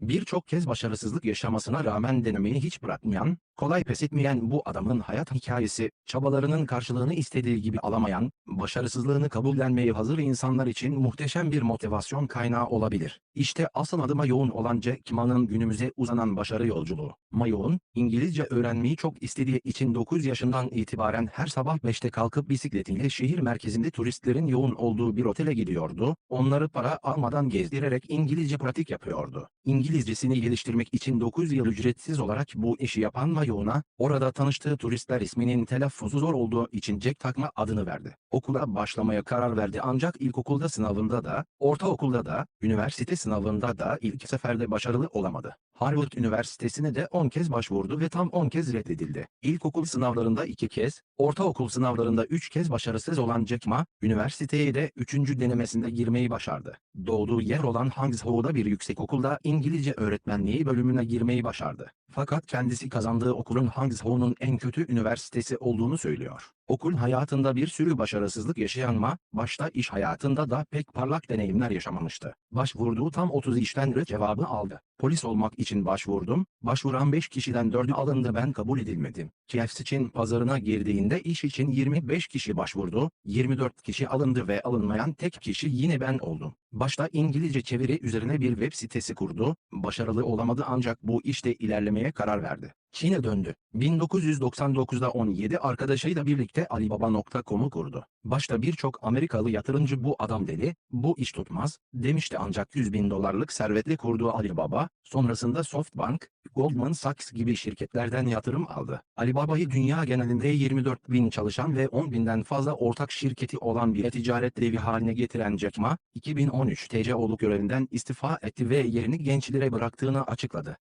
Birçok kez başarısızlık yaşamasına rağmen denemeyi hiç bırakmayan, kolay pes etmeyen bu adamın hayat hikayesi, çabalarının karşılığını istediği gibi alamayan, başarısızlığını kabullenmeye hazır insanlar için muhteşem bir motivasyon kaynağı olabilir. İşte asıl adıma yoğun olan Jack Ma'nın günümüze uzanan başarı yolculuğu. Mayoğun, İngilizce öğrenmeyi çok istediği için 9 yaşından itibaren her sabah 5'te kalkıp bisikletiyle şehir merkezinde turistlerin yoğun olduğu bir otele gidiyordu, onları para almadan gezdirerek İngilizce pratik yapıyordu. İngilizcesini geliştirmek için 9 yıl ücretsiz olarak bu işi yapan Mayoğun'a, orada tanıştığı turistler isminin telaffuzu zor olduğu için Jack takma adını verdi. Okula başlamaya karar verdi ancak ilkokulda sınavında da, ortaokulda da, üniversite sınavında da ilk seferde başarılı olamadı. Harvard Üniversitesi'ne de 10 kez başvurdu ve tam 10 kez reddedildi. İlkokul sınavlarında 2 kez, ortaokul sınavlarında 3 kez başarısız olan Jack Ma, üniversiteye de 3. denemesinde girmeyi başardı. Doğduğu yer olan Hangzhou'da bir yüksekokulda İngilizce öğretmenliği bölümüne girmeyi başardı. Fakat kendisi kazandığı okulun Hangzhou'nun en kötü üniversitesi olduğunu söylüyor. Okul hayatında bir sürü başarısızlık yaşayan Ma, başta iş hayatında da pek parlak deneyimler yaşamamıştı. Başvurduğu tam 30 işten red cevabı aldı. Polis olmak için başvurdum, başvuran 5 kişiden 4'ü alındı ben kabul edilmedim. KFC Çin pazarına girdiğinde iş için 25 kişi başvurdu, 24 kişi alındı ve alınmayan tek kişi yine ben oldum. Başta İngilizce çeviri üzerine bir web sitesi kurdu, başarılı olamadı ancak bu işte ilerlemeye karar verdi. Çin'e döndü. 1999'da 17 arkadaşıyla birlikte Alibaba.com'u kurdu. Başta birçok Amerikalı yatırımcı bu adam deli, bu iş tutmaz, demişti ancak 100 bin dolarlık servetle kurduğu Alibaba, sonrasında Softbank, Goldman Sachs gibi şirketlerden yatırım aldı. Alibaba'yı dünya genelinde 24 bin çalışan ve 10 binden fazla ortak şirketi olan bir ticaret devi haline getiren Jack Ma, 2013 TC görevlerinden istifa etti ve yerini gençlere bıraktığını açıkladı.